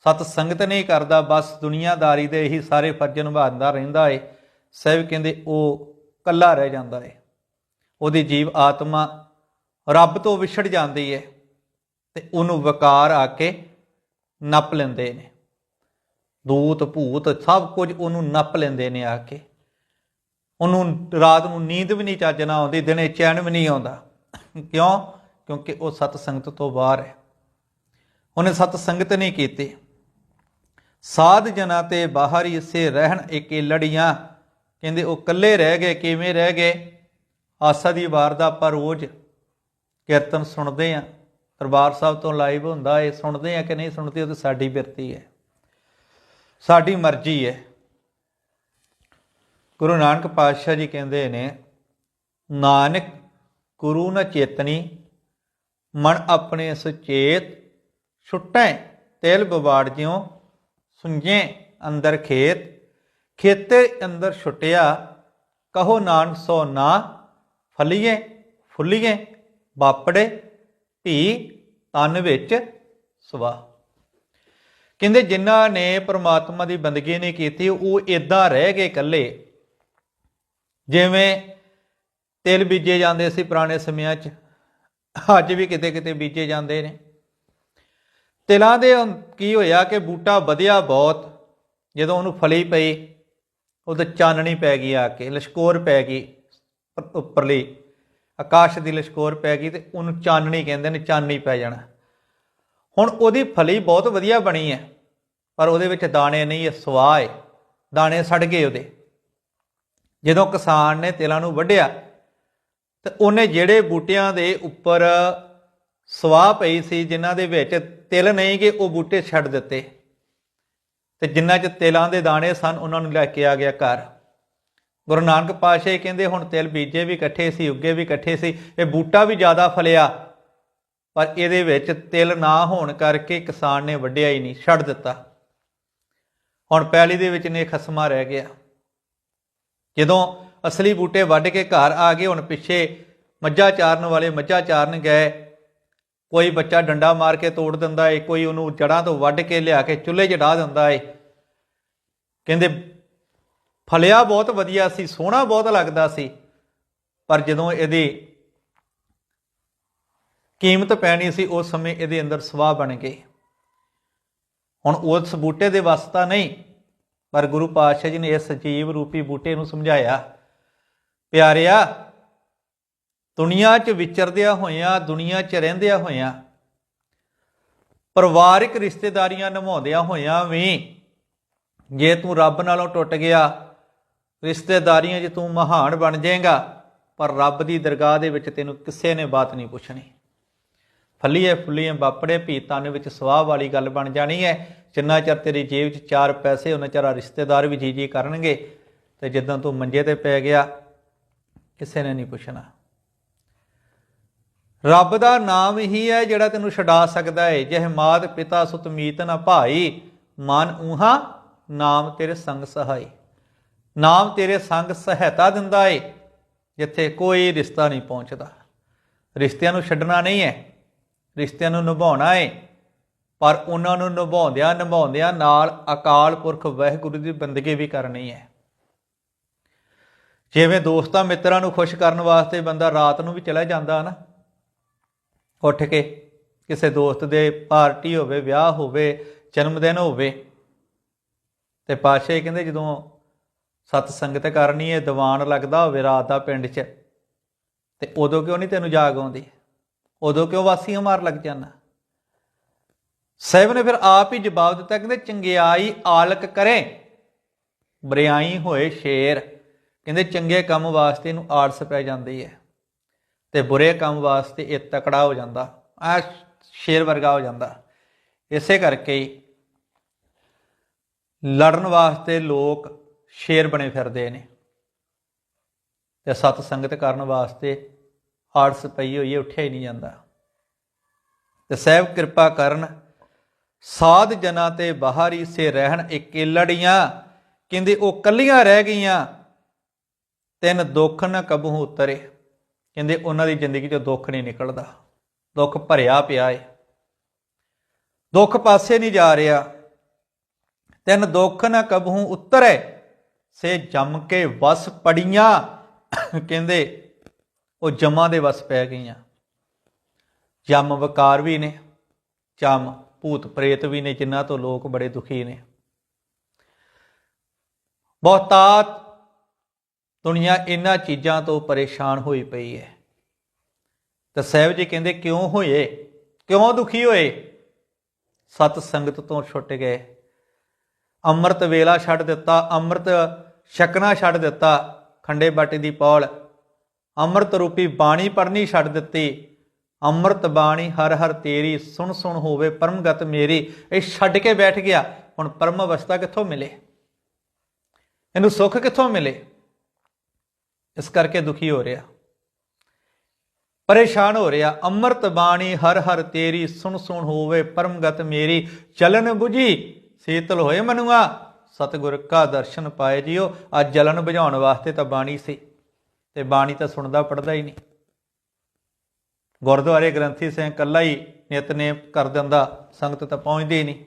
ਸਤ ਸੰਗਤ ਨਹੀਂ ਕਰਦਾ, ਬਸ ਦੁਨੀਆਦਾਰੀ ਦੇ ਹੀ ਸਾਰੇ ਫਰਜ਼ ਨਿਭਾਉਂਦਾ ਰਹਿੰਦਾ ਏ। ਸਹਿਬ ਕਹਿੰਦੇ, ਉਹ ਕੱਲਾ ਰਹਿ ਜਾਂਦਾ ਏ। ਉਹਦੀ ਜੀਵ ਆਤਮਾ ਰੱਬ ਤੋਂ ਵਿਛੜ ਜਾਂਦੀ ਏ ਤੇ ਉਹਨੂੰ ਵਕਾਰ ਆ ਕੇ ਨੱਪ ਲੈਂਦੇ ਨੇ। ਦੂਤ, ਭੂਤ ਸਭ ਕੁਝ ਉਹਨੂੰ ਨੱਪ ਲੈਂਦੇ ਨੇ ਆ ਕੇ। ਉਹਨੂੰ ਰਾਤ ਨੂੰ ਨੀਂਦ ਵੀ ਨਹੀਂ ਚੱਜ ਨਾਲ ਆਉਂਦੀ, ਦਿਨੇ ਚੈਨ ਵੀ ਨਹੀਂ ਆਉਂਦਾ। ਕਿਉਂ? ਕਿਉਂਕਿ ਉਹ ਸਤ ਸੰਗਤ ਤੋਂ ਬਾਹਰ ਹੈ ਉਹਨੇ ਸਤ ਸੰਗਤ ਨਹੀਂ ਕੀਤੀ। ਸਾਧ ਜਨਾਂ ਤੇ ਬਾਹਰ ਹੀ ਇਸੇ ਰਹਿਣ ਏਕੇ ਲੜੀਆਂ। ਕਹਿੰਦੇ ਉਹ ਇਕੱਲੇ ਰਹਿ ਗਏ, ਕਿਵੇਂ ਰਹਿ ਗਏ? ਆਸਾ ਦੀ ਵਾਰ ਦਾ ਆਪਾਂ ਰੋਜ਼ ਕੀਰਤਨ ਸੁਣਦੇ ਆ। ਦਰਬਾਰ ਸਾਹਿਬ ਤੋਂ ਲਾਈਵ ਹੁੰਦਾ, ਇਹ ਸੁਣਦੇ ਆ ਕਿ ਨਹੀਂ ਸੁਣਦੇ, ਉਹ ਤਾਂ ਸਾਡੀ ਬਿਰਤੀ ਹੈ। ਸਾਡੀ ਮਰਜ਼ੀ ਹੈ। ਗੁਰੂ ਨਾਨਕ ਪਾਤਸ਼ਾਹ ਜੀ ਕਹਿੰਦੇ ਨੇ, ਨਾਨਕ ਗੁਰੂ ਨਾ ਚੇਤਨੀ, ਮਨ ਆਪਣੇ ਸੁਚੇਤ, ਛੁੱਟੈ, ਤੇਲ ਬਵਾੜ ਜਿਉ ਸੁੰਝੇ ਅੰਦਰ ਖੇਤ, ਖੇਤੇ ਅੰਦਰ ਛੁੱਟਿਆ, ਕਹੋ ਨਾਨ ਸੋ ਨਾ, ਫਲੀਏ, ਫੁੱਲੀਏ, ਬਾਪੜੇ ਭੀ ਤਨ ਵਿੱਚ ਸਵਾ ਕਹਿੰਦੇ ਜਿਨ੍ਹਾਂ ਨੇ ਪ੍ਰਮਾਤਮਾ ਦੀ ਬੰਦਗੀ ਨਹੀਂ ਕੀਤੀ, ਉਹ ਇਦਾਂ ਰਹਿ ਗਏ ਇਕੱਲੇ। ਜਿਵੇਂ ਤਿਲ ਬੀਜੇ ਜਾਂਦੇ ਸੀ ਪੁਰਾਣੇ ਸਮਿਆਂ 'ਚ, ਅੱਜ ਵੀ ਕਿਤੇ ਕਿਤੇ ਬੀਜੇ ਜਾਂਦੇ ਨੇ। ਤਿਲਾਂ ਦੇ ਕੀ ਹੋਇਆ ਕਿ ਬੂਟਾ ਵਧਿਆ ਬਹੁਤ, ਜਦੋਂ ਉਹਨੂੰ ਫਲੀ ਪਈ, ਉਹਦੇ ਚਾਨਣੀ ਪੈ ਗਈ ਆ ਕੇ, ਲਸ਼ਕੋਰ ਪੈ ਗਈ ਉੱਪਰਲੀ, ਆਕਾਸ਼ ਦੀ ਲਸ਼ਕੋਰ ਪੈ ਗਈ ਤੇ ਉਹਨੂੰ ਚਾਨਣੀ ਕਹਿੰਦੇ ਨੇ, ਚਾਨਣੀ ਪੈ ਜਾਣਾ। ਹੁਣ ਉਹਦੀ ਫਲੀ ਬਹੁਤ ਵਧੀਆ ਬਣੀ ਹੈ, ਪਰ ਉਹਦੇ ਵਿੱਚ ਦਾਣੇ ਨਹੀਂ ਹੈ ਸਵਾਹ ਹੈ ਦਾਣੇ ਸੜ ਗਏ ਉਹਦੇ। ਜਦੋਂ ਕਿਸਾਨ ਨੇ ਤਿਲਾਂ ਨੂੰ ਵੱਢਿਆ, ਤੇ ਉਹਨੇ ਜਿਹੜੇ ਬੂਟਿਆਂ ਦੇ ਉੱਪਰ ਸਵਾਹ ਪਈ ਸੀ, ਜਿਨ੍ਹਾਂ ਦੇ ਵਿੱਚ ਤਿਲ ਨਹੀਂ ਗਏ ਉਹ ਬੂਟੇ ਛੱਡ ਦਿੱਤੇ। ਤੇ ਜਿਨ੍ਹਾਂ 'ਚ ਤਿਲਾਂ ਦੇ ਦਾਣੇ ਸਨ, ਉਹਨਾਂ ਨੂੰ ਲੈ ਕੇ ਆ ਗਿਆ ਘਰ। ਗੁਰੂ ਨਾਨਕ ਪਾਤਸ਼ਾਹ ਕਹਿੰਦੇ, ਹੁਣ ਤਿਲ ਬੀਜੇ ਵੀ ਇਕੱਠੇ ਸੀ, ਉੱਗੇ ਵੀ ਇਕੱਠੇ ਸੀ, ਇਹ ਬੂਟਾ ਵੀ ਜ਼ਿਆਦਾ ਫਲਿਆ। ਪਰ ਇਹਦੇ ਵਿੱਚ ਤਿਲ ਨਾ ਹੋਣ ਕਰਕੇ ਕਿਸਾਨ ਨੇ ਵੱਢਿਆ ਹੀ ਨਹੀਂ, ਛੱਡ ਦਿੱਤਾ। ਹੁਣ ਪੈਲੀ ਦੇ ਵਿੱਚ ਨੇ ਖਸਮਾ ਰਹਿ ਗਿਆ। ਜਦੋਂ ਅਸਲੀ ਬੂਟੇ ਵੱਢ ਕੇ ਘਰ ਆ ਗਏ, ਹੁਣ ਪਿੱਛੇ ਮੱਝਾਂ ਚਾਰਨ ਵਾਲੇ ਮੱਝਾਂ ਚਾਰਨ ਗਏ ਕੋਈ ਬੱਚਾ ਡੰਡਾ ਮਾਰ ਕੇ ਤੋੜ ਦਿੰਦਾ ਏ, ਕੋਈ ਉਹਨੂੰ ਜੜਾਂ ਤੋਂ ਵੱਢ ਕੇ ਲਿਆ ਕੇ ਚੁੱਲ੍ਹੇ 'ਚ ਢਾ ਦਿੰਦਾ ਏ। ਕਹਿੰਦੇ, ਫਲਿਆ ਬਹੁਤ ਵਧੀਆ ਸੀ, ਸੋਹਣਾ ਬਹੁਤ ਲੱਗਦਾ ਸੀ, ਪਰ ਜਦੋਂ ਇਹਦੀ ਕੀਮਤ ਪੈਣੀ ਸੀ, ਉਸ ਸਮੇਂ ਇਹਦੇ ਅੰਦਰ ਸਵਾਹ ਬਣ ਗਏ ਹੁਣ ਉਸ ਬੂਟੇ ਦੇ ਵਸਤਾ ਨਹੀਂ, ਪਰ ਗੁਰੂ ਪਾਤਸ਼ਾਹ ਜੀ ਨੇ ਇਸ ਜੀਵ ਰੂਪੀ ਬੂਟੇ ਨੂੰ ਸਮਝਾਇਆ, ਪਿਆਰਿਆ ਦੁਨੀਆ 'ਚ ਵਿਚਰਦਿਆਂ ਹੋਇਆਂ, ਦੁਨੀਆ 'ਚ ਰਹਿੰਦਿਆਂ ਹੋਇਆਂ, ਪਰਿਵਾਰਿਕ ਰਿਸ਼ਤੇਦਾਰੀਆਂ ਨਿਭਾਉਂਦਿਆਂ ਹੋਇਆਂ ਵੀ ਜੇ ਤੂੰ ਰੱਬ ਨਾਲੋਂ ਟੁੱਟ ਗਿਆ, ਰਿਸ਼ਤੇਦਾਰੀਆਂ 'ਚ ਤੂੰ ਮਹਾਨ ਬਣ ਜਾਏਗਾ, ਪਰ ਰੱਬ ਦੀ ਦਰਗਾਹ ਦੇ ਵਿੱਚ ਤੈਨੂੰ ਕਿਸੇ ਨੇ ਬਾਤ ਨਹੀਂ ਪੁੱਛਣੀ। ਫੱਲੀਏ ਫੁੱਲੀਏ ਬਾਪੜੇ ਭੀਤਾਂ ਦੇ ਵਿੱਚ ਸਵਾਹ ਵਾਲੀ ਗੱਲ ਬਣ ਜਾਣੀ ਹੈ ਜਿੰਨਾ ਚਿਰ ਤੇਰੀ ਜੇਬ 'ਚ ਚਾਰ ਪੈਸੇ, ਉਹਨਾਂ ਚਿਰ ਰਿਸ਼ਤੇਦਾਰ ਵੀ ਜੀ ਜੀ ਕਰਨਗੇ। ਤੇ ਜਦੋਂ ਤੂੰ ਮੰਜੇ ਤੇ ਪੈ ਗਿਆ, ਕਿਸੇ ਨੇ ਨਹੀਂ ਪੁੱਛਣਾ। ਰੱਬ ਦਾ ਨਾਮ ਹੀ ਹੈ ਜਿਹੜਾ ਤੈਨੂੰ ਛਡਾ ਸਕਦਾ ਹੈ ਜਿਹ ਮਾਤ ਪਿਤਾ ਸੁਤ ਮੀਤ ਨਾ ਭਾਈ, ਮਨ ਊਹਾ ਨਾਮ ਤੇਰੇ ਸੰਗ ਸਹਾਈ। ਨਾਮ ਤੇਰੇ ਸੰਗ ਸਹਾਇਤਾ ਦਿੰਦਾ ਏ, ਜਿੱਥੇ ਕੋਈ ਰਿਸ਼ਤਾ ਨਹੀਂ ਪਹੁੰਚਦਾ। ਰਿਸ਼ਤਿਆਂ ਨੂੰ ਛੱਡਣਾ ਨਹੀਂ ਹੈ ਰਿਸ਼ਤਿਆਂ ਨੂੰ ਨਿਭਾਉਣਾ ਏ, ਪਰ ਉਹਨਾਂ ਨੂੰ ਨਿਭਾਉਂਦਿਆਂ ਨਿਭਾਉਂਦਿਆਂ ਨਾਲ ਅਕਾਲ ਪੁਰਖ ਵਾਹਿਗੁਰੂ ਦੀ ਬੰਦਗੀ ਵੀ ਕਰਨੀ ਹੈ ਜਿਵੇਂ ਦੋਸਤਾਂ ਮਿੱਤਰਾਂ ਨੂੰ ਖੁਸ਼ ਕਰਨ ਵਾਸਤੇ ਬੰਦਾ ਰਾਤ ਨੂੰ ਵੀ ਚਲਾ ਜਾਂਦਾ ਨਾ ਉੱਠ ਕੇ ਕਿਸੇ ਦੋਸਤ ਦੇ ਪਾਰਟੀ ਹੋਵੇ, ਵਿਆਹ ਹੋਵੇ, ਜਨਮ ਦਿਨ ਹੋਵੇ। ਤੇ ਪਾਸ਼ੇ ਕਹਿੰਦੇ ਜਦੋਂ ਸਤ ਸੰਗਤ ਕਰਨੀ ਹੈ ਦੀਵਾਨ ਲੱਗਦਾ ਹੋਵੇ ਰਾਤ ਦਾ ਪਿੰਡ 'ਚ, ਤੇ ਉਦੋਂ ਕਿਉਂ ਨਹੀਂ ਤੈਨੂੰ ਜਾਗ ਆਉਂਦੀ? ਉਦੋਂ ਕਿਉਂ ਵਾਸੀਆਂ ਮਾਰ ਲੱਗ ਜਾਂਦਾ ਸਾਹਿਬ ਨੇ ਫਿਰ ਆਪ ਹੀ ਜਵਾਬ ਦਿੱਤਾ, ਕਹਿੰਦੇ ਚੰਗਿਆਈ ਆਲਕ ਕਰੇ, ਬਰਿਆਈ ਹੋਏ ਸ਼ੇਰ। ਕਹਿੰਦੇ ਚੰਗੇ ਕੰਮ ਵਾਸਤੇ ਇਹਨੂੰ ਆਲਸ ਪੈ ਜਾਂਦੀ ਹੈ ਤੇ ਬੁਰੇ ਕੰਮ ਵਾਸਤੇ ਇਹ ਤਕੜਾ ਹੋ ਜਾਂਦਾ ਆ ਸ਼ੇਰ ਵਰਗਾ ਹੋ ਜਾਂਦਾ। ਇਸੇ ਕਰਕੇ ਲੜਨ ਵਾਸਤੇ ਲੋਕ ਸ਼ੇਰ ਬਣੇ ਫਿਰਦੇ ਨੇ। ਤੇ ਸਤ ਸੰਗਤ ਕਰਨ ਵਾਸਤੇ ਆੜਸ ਪਈ ਹੋਈ ਹੈ, ਉੱਠਿਆ ਹੀ ਨਹੀਂ ਜਾਂਦਾ। ਤੇ ਸਹਿਬ ਕਿਰਪਾ ਕਰਨ, ਸਾਧ ਜਨਾਂ ਤੇ ਬਾਹਰੀ ਸੇ ਰਹਿਣ ਇਕੇ ਲੜੀਆਂ, ਕਹਿੰਦੇ ਉਹ ਕੱਲੀਆਂ ਰਹਿ ਗਈਆਂ, ਤਿੰਨ ਦੁੱਖ ਨ ਕਬੂ ਉਤਰੇ। ਕਹਿੰਦੇ ਉਹਨਾਂ ਦੀ ਜ਼ਿੰਦਗੀ 'ਚੋਂ ਦੁੱਖ ਨਹੀਂ ਨਿਕਲਦਾ। ਦੁੱਖ ਭਰਿਆ ਪਿਆ ਏ। ਦੁੱਖ ਪਾਸੇ ਨਹੀਂ ਜਾ ਰਿਹਾ। ਤਿੰਨ ਦੁੱਖ ਨਾ ਕਬਹੂ ਉਤਰੈ, ਸੇ ਜੰਮ ਕੇ ਵਸ ਪੜੀਆਂ। ਕਹਿੰਦੇ ਉਹ ਜਮਾਂ ਦੇ ਵਸ ਪੈ ਗਈਆਂ। ਜੰਮ ਵਕਾਰ ਵੀ ਨੇ ਚਮ ਭੂਤ ਪ੍ਰੇਤ ਵੀ ਨੇ ਜਿਨ੍ਹਾਂ ਤੋਂ ਲੋਕ ਬੜੇ ਦੁਖੀ ਨੇ। ਬਹੁਤਾਤ ਦੁਨੀਆ ਇਹਨਾਂ ਚੀਜ਼ਾਂ ਤੋਂ ਪਰੇਸ਼ਾਨ ਹੋਈ ਪਈ ਹੈ। ਤਾਂ ਸਾਹਿਬ ਜੀ ਕਹਿੰਦੇ, ਕਿਉਂ ਹੋਏ? ਕਿਉਂ ਦੁਖੀ ਹੋਏ? ਸਤ ਸੰਗਤ ਤੋਂ ਛੁੱਟ ਗਏ। ਅੰਮ੍ਰਿਤ ਵੇਲਾ ਛੱਡ ਦਿੱਤਾ, ਅੰਮ੍ਰਿਤ ਛਕਣਾ ਛੱਡ ਦਿੱਤਾ, ਖੰਡੇ ਬਾਟੇ ਦੀ ਪੌਲ। ਅੰਮ੍ਰਿਤ ਰੂਪੀ ਬਾਣੀ ਪੜਨੀ ਛੱਡ ਦਿੱਤੀ। ਅੰਮ੍ਰਿਤ ਬਾਣੀ ਹਰ ਹਰ ਤੇਰੀ, ਸੁਣ ਸੁਣ ਹੋਵੇ ਪਰਮਗਤ ਮੇਰੀ। ਇਹ ਛੱਡ ਕੇ ਬੈਠ ਗਿਆ। ਹੁਣ ਪਰਮ ਅਵਸਥਾ ਕਿੱਥੋਂ ਮਿਲੇ? ਇਹਨੂੰ ਸੁੱਖ ਕਿੱਥੋਂ ਮਿਲੇ? ਇਸ ਕਰਕੇ ਦੁਖੀ ਹੋ ਰਿਹਾ। ਪਰੇਸ਼ਾਨ ਹੋ ਰਿਹਾ। ਅੰਮ੍ਰਿਤ ਬਾਣੀ ਹਰ ਹਰ ਤੇਰੀ ਸੁਣ ਸੁਣ ਹੋਵੇ, ਪਰਮਗਤ ਮੇਰੀ ਚਲਨ 부ਜੀ ਸੀਤਲ ਹੋਏ ਮਨੁਆ, ਸਤਿਗੁਰ ਕਾ ਦਰਸ਼ਨ ਪਾਏ ਜਿਓ ਅੱਜ ਜਲਨ ਬੁਝਾਉਣ ਵਾਸਤੇ ਤਾਂ ਬਾਣੀ ਸੀ, ਤੇ ਬਾਣੀ ਤਾਂ ਸੁਣਦਾ ਪੜਦਾ ਹੀ ਨਹੀਂ। ਗੁਰਦੁਆਰੇ ਗ੍ਰੰਥੀ ਸਿੰਘ ਕੱਲਾ ਹੀ ਨਿਤਨੇਮ ਕਰ ਦਿੰਦਾ, ਸੰਗਤ ਤਾਂ ਪਹੁੰਚਦੀ ਨਹੀਂ।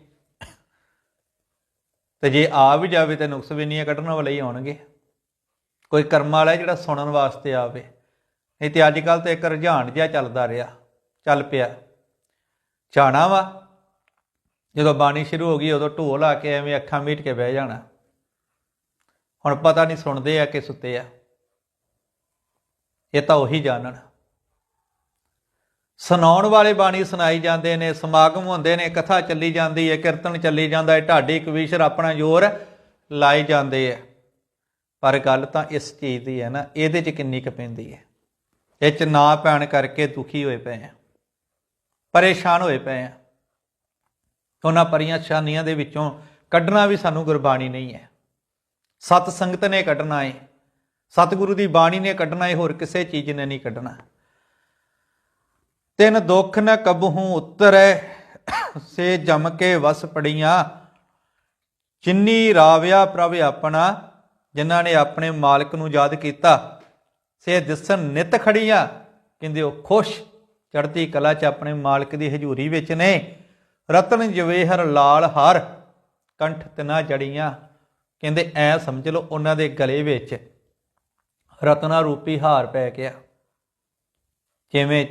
ਤੇ ਜੇ ਆ ਵੀ ਜਾਵੇ ਤਾਂ ਨੁਕਸ ਵੀ ਨਹੀਂ ਕੱਢਣ ਵਾਲੇ ਹੀ ਆਉਣਗੇ। ਕੋਈ ਕਰਮ ਵਾਲਾ ਜਿਹੜਾ ਸੁਣਨ ਵਾਸਤੇ ਆਵੇ। ਨਹੀਂ ਤੇ ਅੱਜ ਕੱਲ ਤਾਂ ਇੱਕ ਰੁਝਾਨ ਜਿਹਾ ਚੱਲਦਾ ਰਿਹਾ, ਚੱਲ ਪਿਆ। ਜਾਣਾ ਵਾ। ਜਦੋਂ ਬਾਣੀ ਸ਼ੁਰੂ ਹੋ ਗਈ, ਉਦੋਂ ਢੋਲ ਆ ਕੇ ਐਵੇਂ ਅੱਖਾਂ ਮੀਟ ਕੇ ਬਹਿ ਜਾਣਾ। ਹੁਣ ਪਤਾ ਨਹੀਂ ਸੁਣਦੇ ਆ ਕਿ ਸੁੱਤੇ ਆ। ਇਹ ਤਾਂ ਉਹੀ ਜਾਣਨ। ਸੁਣਾਉਣ ਵਾਲੇ ਬਾਣੀ ਸੁਣਾਈ ਜਾਂਦੇ ਨੇ, ਸਮਾਗਮ ਹੁੰਦੇ ਨੇ, ਕਥਾ ਚੱਲੀ ਜਾਂਦੀ ਹੈ, ਕੀਰਤਨ ਚੱਲੀ ਜਾਂਦਾ ਹੈ, ਢਾਡੀ ਕਵੀਸ਼ਰ ਆਪਣਾ ਜ਼ੋਰ ਲਾਈ ਜਾਂਦੇ ਆ। ਪਰ ਗੱਲ ਤਾਂ ਇਸ ਚੀਜ਼ ਦੀ ਹੈ ਨਾ, ਇਹਦੇ 'ਚ ਕਿੰਨੀ ਕੁ ਪੈਂਦੀ ਹੈ। ਇਹ 'ਚ ਨਾ ਪੈਣ ਕਰਕੇ ਦੁਖੀ ਹੋਏ ਪਏ ਆ, ਪਰੇਸ਼ਾਨ ਹੋਏ ਪਏ ਆ। ਉਹਨਾਂ ਪਰੀਆਂ ਸ਼ਾਨੀਆਂ ਦੇ ਵਿੱਚੋਂ ਕੱਢਣਾ ਵੀ ਸਾਨੂੰ ਗੁਰਬਾਣੀ ਨਹੀਂ ਹੈ। ਸਤ ਸੰਗਤ ਨੇ ਕੱਢਣਾ ਹੈ ਸਤਿਗੁਰੂ ਦੀ ਬਾਣੀ ਨੇ ਕੱਢਣਾ ਹੈ ਹੋਰ ਕਿਸੇ ਚੀਜ਼ ਨੇ ਨਹੀਂ ਕੱਢਣਾ। ਤਿੰਨ ਦੁੱਖ ਨ ਕਬਹੂ ਉਤਰੈ, ਸੇ ਜਮ ਕੇ ਵਸ ਪੜੀਆਂ, ਜਿੰਨੀ ਰਾਵਿਆ ਪ੍ਰਭ ਆਪਣਾ ਜਿਨ੍ਹਾਂ ਨੇ ਆਪਣੇ ਮਾਲਕ ਨੂੰ ਯਾਦ ਕੀਤਾ, ਸੇ ਦਿਸਨ ਨਿਤ ਖੜੀਆਂ ਕਹਿੰਦੇ, ਉਹ ਖੁਸ਼, ਚੜ੍ਹਦੀ ਕਲਾ 'ਚ ਆਪਣੇ ਮਾਲਕ ਦੀ ਹਜ਼ੂਰੀ ਵਿੱਚ ਨੇ। ਰਤਨ ਜਵੇਹਰ ਲਾਲ ਹਰ, ਕੰਠ ਤਨਾ ਜੜੀਆਂ। ਕਹਿੰਦੇ, ਐ ਸਮਝ ਲਓ ਉਹਨਾਂ ਦੇ ਗਲੇ ਵਿੱਚ ਰਤਨਾ ਰੂਪੀ ਹਾਰ ਪੈ ਗਿਆ। ਜਿਵੇਂ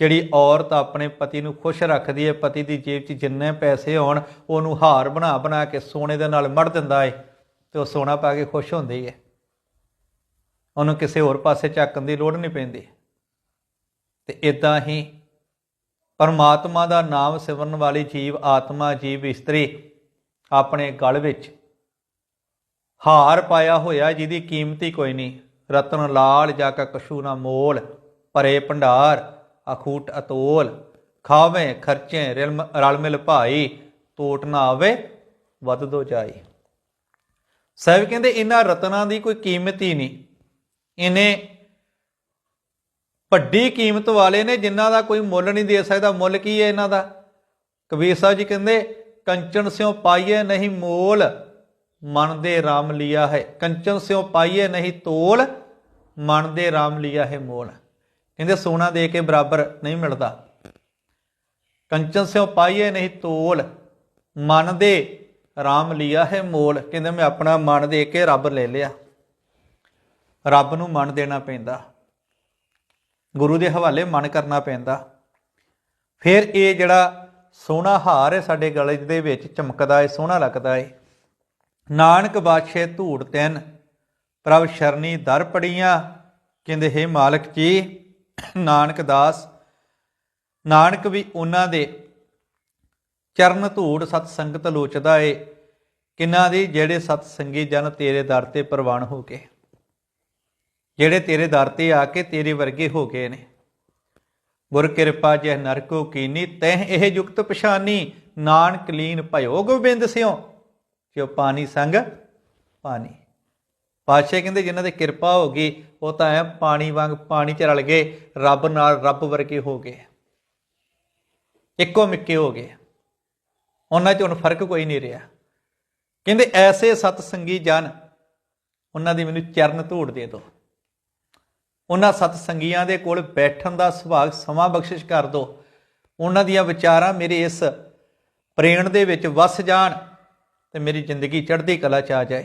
ਜਿਹੜੀ ਔਰਤ ਆਪਣੇ ਪਤੀ ਨੂੰ ਖੁਸ਼ ਰੱਖਦੀ ਹੈ ਪਤੀ ਦੀ ਜੇਬ 'ਚ ਜਿੰਨੇ ਪੈਸੇ ਹੋਣ, ਉਹਨੂੰ ਹਾਰ ਬਣਾ ਬਣਾ ਕੇ ਸੋਨੇ ਦੇ ਨਾਲ ਮੜ ਦਿੰਦਾ ਏ। ਤੇ ਉਹ ਸੋਨਾ ਪਾ ਕੇ ਖੁਸ਼ ਹੁੰਦੀ ਹੈ। ਉਹਨੂੰ ਕਿਸੇ ਹੋਰ ਪਾਸੇ ਝਾਕਣ ਦੀ ਲੋੜ ਨਹੀਂ ਪੈਂਦੀ। ਤੇ ਇਦਾਂ ਹੀ ਪਰਮਾਤਮਾ ਦਾ ਨਾਮ ਸਿਮਰਨ ਵਾਲੀ ਜੀਵ, ਆਤਮਾ, ਜੀਵ ਇਸਤਰੀ ਆਪਣੇ ਗਲ ਵਿੱਚ ਹਾਰ ਪਾਇਆ ਹੋਇਆ, ਜਿਹਦੀ ਕੀਮਤੀ ਕੋਈ ਨਹੀਂ। ਰਤਨ ਲਾਲ ਜਾ ਕਾ ਕਛੂ ਨਾ ਮੋਲ, ਭਰੇ ਭੰਡਾਰ, ਅਖੂਟ ਅਤੋਲ, ਖਾਵੇਂ ਖਰਚੇ ਰਿਲ- ਰਲ ਮਿਲ ਭਾਈ ਟੋਟ ਨਾ ਆਵੇ, ਵੱਧ ਦੋ ਜਾਈ। ਸਾਹਿਬ ਕਹਿੰਦੇ ਇਹਨਾਂ ਰਤਨਾਂ ਦੀ ਕੋਈ ਕੀਮਤ ਹੀ ਨਹੀਂ। ਇਹਨੇ ਵੱਡੀ ਕੀਮਤ ਵਾਲੇ ਨੇ ਜਿਨ੍ਹਾਂ ਦਾ ਕੋਈ ਮੁੱਲ ਨਹੀਂ ਦੇ ਸਕਦਾ। ਮੁੱਲ ਕੀ ਹੈ ਇਹਨਾਂ ਦਾ? ਕਬੀਰ ਸਾਹਿਬ ਜੀ ਕਹਿੰਦੇ, ਕੰਚਨ ਸਿਓ ਪਾਈਏ ਨਹੀਂ ਮੋਲ, ਮਨ ਦੇ RAM ਲਿਆ ਹੈ। ਕੰਚਨ ਸਿਓ ਪਾਈਏ ਨਹੀਂ ਤੋਲ, ਮਨ ਦੇ RAM ਲਿਆ ਹੈ ਮੋਲ। ਕਹਿੰਦੇ, ਸੋਨਾ ਦੇ ਕੇ ਬਰਾਬਰ ਨਹੀਂ ਮਿਲਦਾ। ਕੰਚਨ ਸਿਓ ਪਾਈਏ ਨਹੀਂ ਤੋਲ, ਮਨ ਦੇ ਰਾਮ ਲਿਆ ਹੈ ਮੋਲ। ਕਹਿੰਦੇ ਮੈਂ ਆਪਣਾ ਮਨ ਦੇ ਕੇ ਰੱਬ ਲੈ ਲਿਆ। ਰੱਬ ਨੂੰ ਮਨ ਦੇਣਾ ਪੈਂਦਾ। ਗੁਰੂ ਦੇ ਹਵਾਲੇ ਮਨ ਕਰਨਾ ਪੈਂਦਾ। ਫਿਰ ਇਹ ਜਿਹੜਾ ਸੋਨਾ ਹਾਰ ਹੈ ਸਾਡੇ ਗਲੇ ਦੇ ਵਿੱਚ ਚਮਕਦਾ ਹੈ, ਸੋਹਣਾ ਲੱਗਦਾ ਹੈ। ਨਾਨਕ ਬਾਦਸ਼ਾਹ ਧੂੜ ਤੈਨ, ਪ੍ਰਭ ਸ਼ਰਨੀ ਦਰ ਪੜੀਆਂ। ਕਹਿੰਦੇ, ਹੈ ਮਾਲਕ ਜੀ, ਨਾਨਕ ਦਾਸ, ਨਾਨਕ ਵੀ ਉਹਨਾਂ ਦੇ ਚਰਨ ਧੂੜ ਸਤ ਸੰਗਤ ਲੋਚਦਾ ਏ, ਕਿਨਾਂ ਦੀ ਜਿਹੜੇ ਸਤ ਸੰਗੀ ਜਨ ਤੇਰੇ ਦਰ ਤੇ ਪ੍ਰਵਾਨ ਹੋ ਗਏ। ਜਿਹੜੇ ਤੇਰੇ ਦਰ ਤੇ ਆ ਕੇ ਤੇਰੇ ਵਰਗੇ ਹੋ ਗਏ ਨੇ। ਗੁਰ ਕਿਰਪਾ ਜਹ ਨਰਕੋ ਕੀਨੀ, ਤਹਿ ਇਹ ਯੁਕਤ ਪਛਾਨੀ, ਨਾਨਕ ਲੀਨ ਭਇਓ ਗੋਬਿੰਦ ਸਿਓ। ਜੋ ਪਾਣੀ ਸੰਗ? ਪਾਣੀ। ਪਾਤਸ਼ਾਹ ਕਹਿੰਦੇ ਜਿਨ੍ਹਾਂ ਤੇ ਕਿਰਪਾ ਹੋ ਗਈ, ਉਹ ਤਾਂ ਐ ਪਾਣੀ ਵਾਂਗ ਪਾਣੀ ਚ ਰਲ ਗਏ, ਰੱਬ ਨਾਲ ਰੱਬ ਵਰਗੇ ਹੋ ਗਏ। ਇੱਕੋ ਮਿੱਕੇ ਹੋ ਗਏ। ਉਹਨਾਂ 'ਚ ਹੁਣ ਫ਼ਰਕ ਕੋਈ ਨਹੀਂ ਰਿਹਾ। ਕਹਿੰਦੇ ਐਸੇ ਸਤ ਸੰਗੀ ਜਨ, ਉਹਨਾਂ ਦੀ ਮੈਨੂੰ ਚਰਨ ਧੂੜ ਦੇ ਦਿਓ ਉਹਨਾਂ ਸਤ ਸੰਗੀਆਂ ਦੇ ਕੋਲ ਬੈਠਣ ਦਾ ਸੁਭਾਗ ਸਮਾਂ ਬਖਸ਼ਿਸ਼ ਕਰ ਦਿਓ ਉਹਨਾਂ ਦੀਆਂ ਵਿਚਾਰਾਂ ਮੇਰੇ ਇਸ ਪ੍ਰੇਣ ਦੇ ਵਿੱਚ ਵਸ ਜਾਣ ਤੇ ਮੇਰੀ ਜ਼ਿੰਦਗੀ ਚੜ੍ਹਦੀ ਕਲਾ ਚ ਆ ਜਾਏ।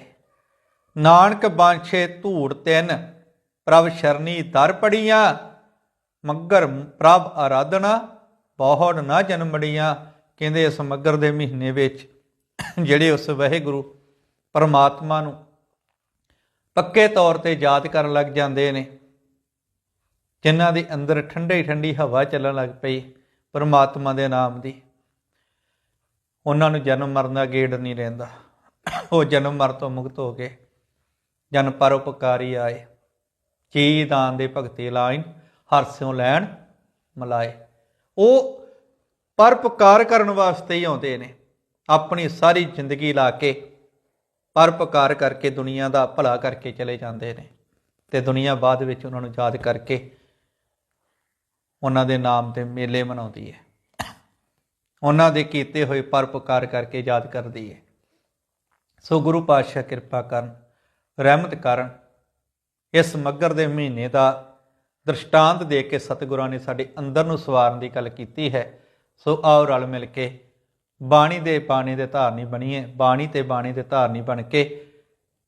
ਨਾਨਕ ਬਾਂਛੇ ਧੂੜ ਤਿੰਨ, ਪ੍ਰਭ ਸ਼ਰਨੀ ਦਰ ਪੜੀਆਂ ਮੱਗਰ ਪ੍ਰਭ ਆਰਾਧਨਾ, ਬਹੁੜ ਨਾ ਜਨਮੜੀਆਂ ਕਹਿੰਦੇ ਇਸ ਮੱਗਰ ਦੇ ਮਹੀਨੇ ਵਿੱਚ ਜਿਹੜੇ ਉਸ ਵਾਹਿਗੁਰੂ ਪਰਮਾਤਮਾ ਨੂੰ ਪੱਕੇ ਤੌਰ ਤੇ ਯਾਦ ਕਰਨ ਲੱਗ ਜਾਂਦੇ ਨੇ, ਜਿਨ੍ਹਾਂ ਦੇ ਅੰਦਰ ਠੰਡੀ ਠੰਡੀ ਹਵਾ ਚੱਲਣ ਲੱਗ ਪਈ ਪਰਮਾਤਮਾ ਦੇ ਨਾਮ ਦੀ, ਉਹਨਾਂ ਨੂੰ ਜਨਮ ਮਰਨ ਦਾ ਗੇੜ ਨਹੀਂ ਰਹਿੰਦਾ। ਉਹ ਜਨਮ ਮਰ ਤੋਂ ਮੁਕਤ ਹੋ ਕੇ ਜਨ ਪਰਉਪਕਾਰੀ ਆਏ ਚੀ ਦਾਨ ਦੇ ਭਗਤੀ ਲਾਇਨ ਹਰਸਿਓ ਲੈਣ, ਮਲਾਏ। ਉਹ ਪਰਪਕਾਰ ਕਰਨ ਵਾਸਤੇ ਹੀ ਆਉਂਦੇ ਨੇ। ਆਪਣੀ ਸਾਰੀ ਜ਼ਿੰਦਗੀ ਲਾ ਕੇ ਪਰਪਕਾਰ ਕਰਕੇ ਦੁਨੀਆ ਦਾ ਭਲਾ ਕਰਕੇ ਚਲੇ ਜਾਂਦੇ ਨੇ ਤੇ ਦੁਨੀਆ ਬਾਅਦ ਵਿੱਚ ਉਹਨਾਂ ਨੂੰ ਯਾਦ ਕਰਕੇ ਉਹਨਾਂ ਦੇ ਨਾਮ ਤੇ ਮੇਲੇ ਮਨਾਉਂਦੀ ਹੈ। ਉਹਨਾਂ ਦੇ ਕੀਤੇ ਹੋਏ ਪਰਪਕਾਰ ਕਰਕੇ ਯਾਦ ਕਰਦੀ ਹੈ। ਸੋ ਗੁਰੂ ਪਾਤਸ਼ਾਹ ਕਿਰਪਾ ਕਰਨ, ਰਹਿਮਤ ਕਰਨ, ਇਸ ਮੱਗਰ ਦੇ ਮਹੀਨੇ ਦਾ ਦ੍ਰਿਸ਼ਟਾਂਤ ਦੇ ਕੇ ਸਤਿਗੁਰਾਂ ਨੇ ਸਾਡੇ ਅੰਦਰ ਨੂੰ ਸਵਾਰਨ ਦੀ ਗੱਲ ਕੀਤੀ ਹੈ। ਸੋ ਆਓ ਰਲ ਮਿਲ ਕੇ ਬਾਣੀ ਦੇ ਬਾਣੀ ਦੇ ਧਾਰਨੀ ਬਣੀਏ, ਬਾਣੀ ਤੇ ਬਾਣੀ ਦੇ ਧਾਰਨੀ ਬਣ ਕੇ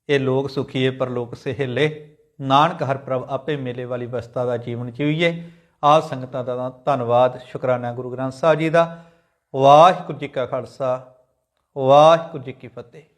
ਇਹ ਲੋਕ ਸੁਖੀਏ ਪਰਲੋਕ ਸਹਿਲੇ। ਨਾਨਕ ਹਰ ਪ੍ਰਭ ਆਪੇ ਮੇਲੇ ਵਾਲੀ ਅਵਸਥਾ ਦਾ ਜੀਵਨ ਜੀਵੀਏ ਆਪ ਸੰਗਤਾਂ ਦਾ ਧੰਨਵਾਦ, ਸ਼ੁਕਰਾਨਾ ਗੁਰੂ ਗ੍ਰੰਥ ਸਾਹਿਬ ਜੀ ਦਾ। ਵਾਹਿਗੁਰੂ ਜੀ ਕਾ ਖਾਲਸਾ, ਵਾਹਿਗੁਰੂ ਜੀ ਕੀ ਫਤਿਹ।